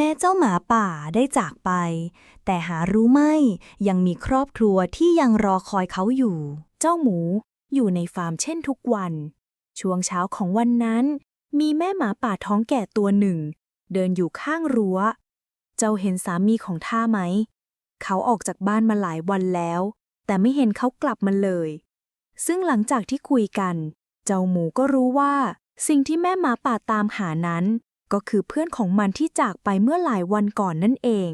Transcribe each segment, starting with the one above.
ม้เจ้าหมาป่าได้จากไป แต่หารู้ไหมยังมีครอบครัวที่ยังรอคอยเขาอยู่ เจ้าหมูอยู่ในฟาร์มเช่นทุกวัน ช่วงเช้าของวันนั้น มีแม่หมาป่าท้องแก่ตัวหนึ่ง เดินอยู่ข้างรั้ว เจ้าเห็นสามีของท่าไหม เขาออกจากบ้านมาหลายวันแล้ว แต่ไม่เห็นเขากลับมาเลย ซึ่งหลังจากที่คุยกัน เจ้าหมูก็รู้ว่า สิ่งที่แม่หมาป่าตามหานั้น ก็คือเพื่อนของมันที่จากไปเมื่อหลายวันก่อนนั่นเอง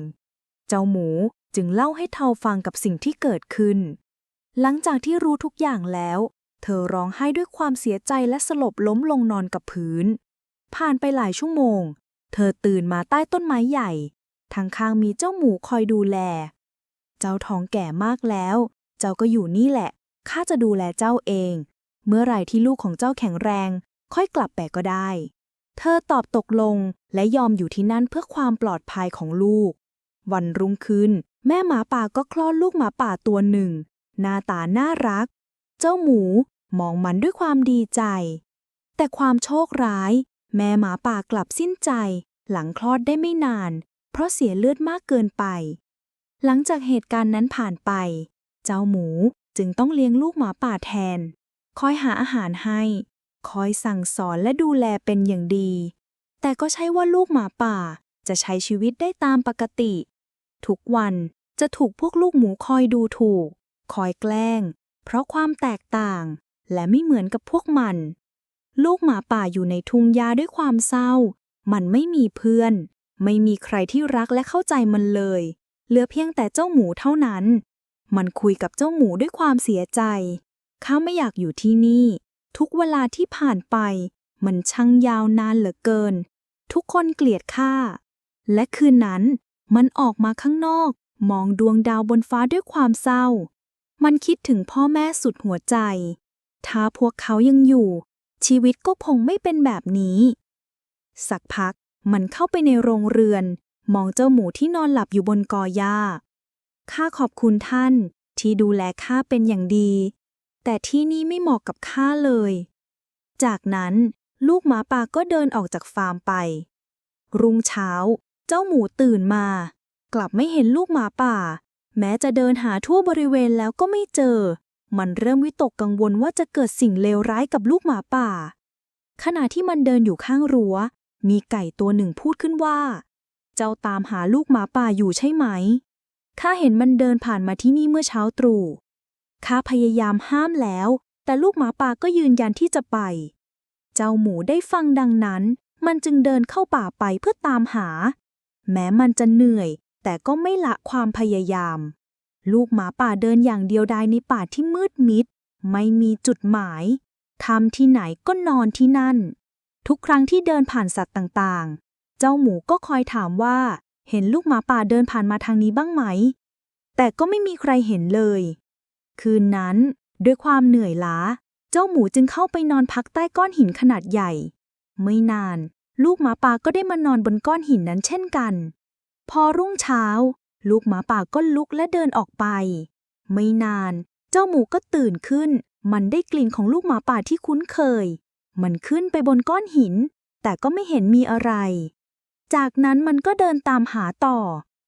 เจ้าหมูจึงเล่าให้เทาฟังกับสิ่งที่เกิดขึ้น หลังจากที่รู้ทุกอย่างแล้ว เธอร้องไห้ด้วยความเสียใจและสลบล้มลงนอนกับพื้น ผ่านไปหลายชั่วโมง เธอตื่นมาใต้ต้นไม้ใหญ่ ทางข้างมีเจ้าหมูคอยดูแล เจ้าท้องแก่มากแล้ว เจ้าก็อยู่นี่แหละ ข้าจะดูแลเจ้าเอง เมื่อไหร่ที่ลูกของเจ้าแข็งแรง ค่อยกลับไปก็ได้ เธอตอบตกลงและยอมอยู่ที่นั่นเพื่อความปลอดภัยของลูก วันรุ่งขึ้น แม่หมาป่าก็คลอดลูกหมาป่าตัวหนึ่ง หน้าตาน่ารัก เจ้าหมูมองมันด้วยความดีใจ แต่ความโชคร้าย แม่หมาป่ากลับสิ้นใจ หลังคลอดได้ไม่นาน เพราะเสียเลือดมากเกินไป หลังจากเหตุการณ์นั้นผ่านไป เจ้าหมูจึงต้องเลี้ยงลูกหมาป่าแทน คอยหาอาหารให้ คอยสั่งสอนและดูแลเป็นอย่างดี แต่ก็ใช่ว่าลูกหมาป่าจะใช้ชีวิตได้ตามปกติ ทุกวันจะถูกพวกลูกหมูคอยดูถูก คอยแกล้ง เพราะความแตกต่าง และไม่เหมือนกับพวกมัน ลูกหมาป่าอยู่ในทุ่งหญ้าด้วยความเศร้า มันไม่มีเพื่อน ไม่มีใครที่รักและเข้าใจมันเลย เหลือเพียงแต่เจ้าหมูเท่านั้น มันคุยกับเจ้าหมูด้วยความเสียใจ ข้าไม่อยากอยู่ที่นี่ ทุกเวลาที่ผ่านไป มันช่างยาวนานเหลือเกิน ทุกคนเกลียดข้า และคืนนั้น มันออกมาข้างนอก มองดวงดาวบนฟ้าด้วยความเศร้า มันคิดถึงพ่อแม่สุดหัวใจ ถ้าพวกเขายังอยู่ ชีวิตก็คงไม่เป็นแบบนี้ สักพักมันเข้าไปในโรงเรือน มองเจ้าหมูที่นอนหลับอยู่บนกอหญ้าข้าขอบคุณท่านที่ดูแลข้าเป็นอย่างดี แต่ที่นี่ไม่เหมาะกับข้าเลย จากนั้นลูกหมาป่าก็เดินออกจากฟาร์มไป รุ่งเช้า เจ้าหมูตื่นมา กลับไม่เห็นลูกหมาป่า แม้จะเดินหาทั่วบริเวณแล้วก็ไม่เจอ มันเริ่มวิตกกังวลว่าจะเกิดสิ่งเลวร้ายกับลูกหมาป่า ขณะที่มันเดินอยู่ข้างรั้ว มีไก่ตัวหนึ่งพูดขึ้นว่า เจ้าตามหาลูกหมาป่าอยู่ใช่ไหมข้าเห็นมันเดินผ่านมาที่นี่เมื่อเช้าตรู่ ข้าพยายามห้ามแล้ว แต่ลูกหมาป่าก็ยืนยันที่จะไป เจ้าหมูได้ฟังดังนั้น มันจึงเดินเข้าป่าไปเพื่อตามหา แม้มันจะเหนื่อย แต่ก็ไม่ละความพยายาม ลูกหมาป่าเดินอย่างเดียวดายในป่าที่มืดมิด ไม่มีจุดหมายทำที่ไหนก็นอนที่นั่น ทุกครั้งที่เดินผ่านสัตว์ต่างๆ เจ้าหมูก็คอยถามว่า เห็นลูกหมาป่าเดินผ่านมาทางนี้บ้างไหม แต่ก็ไม่มีใครเห็นเลย คืนนั้น ด้วยความเหนื่อยล้า เจ้าหมูจึงเข้าไปนอนพักใต้ก้อนหินขนาดใหญ่ ไม่นาน ลูกหมาป่าก็ได้มานอนบนก้อนหินนั้นเช่นกัน พอรุ่งเช้า ลูกหมาป่าก็ลุกและเดินออกไป ไม่นาน เจ้าหมูก็ตื่นขึ้น มันได้กลิ่นของลูกหมาป่าที่คุ้นเคย มันขึ้นไปบนก้อนหิน แต่ก็ไม่เห็นมีอะไร จากนั้นมันก็เดินตามหาต่อ